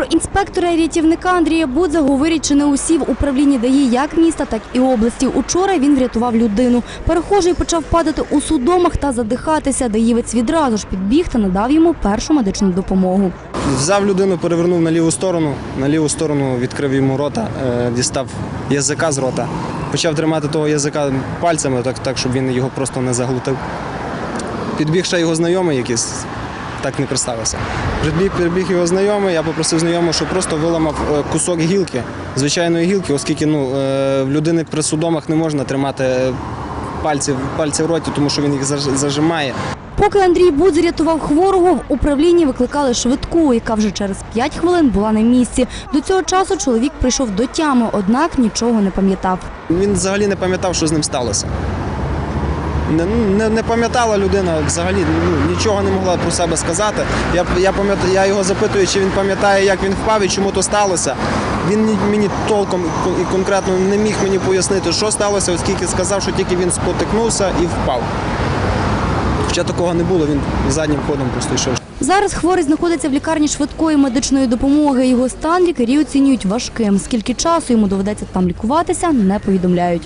Про інспектора і рятівника Андрія Будза чи не усі в управлінні ДАІ як міста, так і області. Учора він врятував людину. Перехожий почав падати у судомах та задихатися. Даївець відразу ж підбіг та надав йому першу медичну допомогу. Взяв людину, перевернув на ліву сторону, на ліву сторону відкрив йому рота, е, дістав язика з рота. Почав тримати того язика пальцями, так, так щоб він його просто не заглутив. Підбіг ще його знайомий якийсь, так не представився. Підбіг, підбіг його знайомий, я попросив знайомого, щоб просто виламав е, кусок гілки, звичайної гілки, оскільки ну, е, в людини при судомах не можна тримати е, пальці, пальці в роті, тому що він їх заж- зажимає. Поки Андрій Будз рятував хворого, в управлінні викликали швидку, яка вже через 5 хвилин була на місці. До цього часу чоловік прийшов до тями, однак нічого не пам'ятав. Він взагалі не пам'ятав, що з ним сталося. Не, не, не пам'ятала людина взагалі, ну, нічого не могла про себе сказати. Я, я, пам'ятаю, я його запитую, чи він пам'ятає, як він впав і чому то сталося. Він мені толком і конкретно не міг мені пояснити, що сталося, оскільки сказав, що тільки він спотикнувся і впав. Хоча такого не було, він заднім ходом просто йшов. Зараз хворий знаходиться в лікарні швидкої медичної допомоги. Його стан лікарі оцінюють важким. Скільки часу йому доведеться там лікуватися, не повідомляють.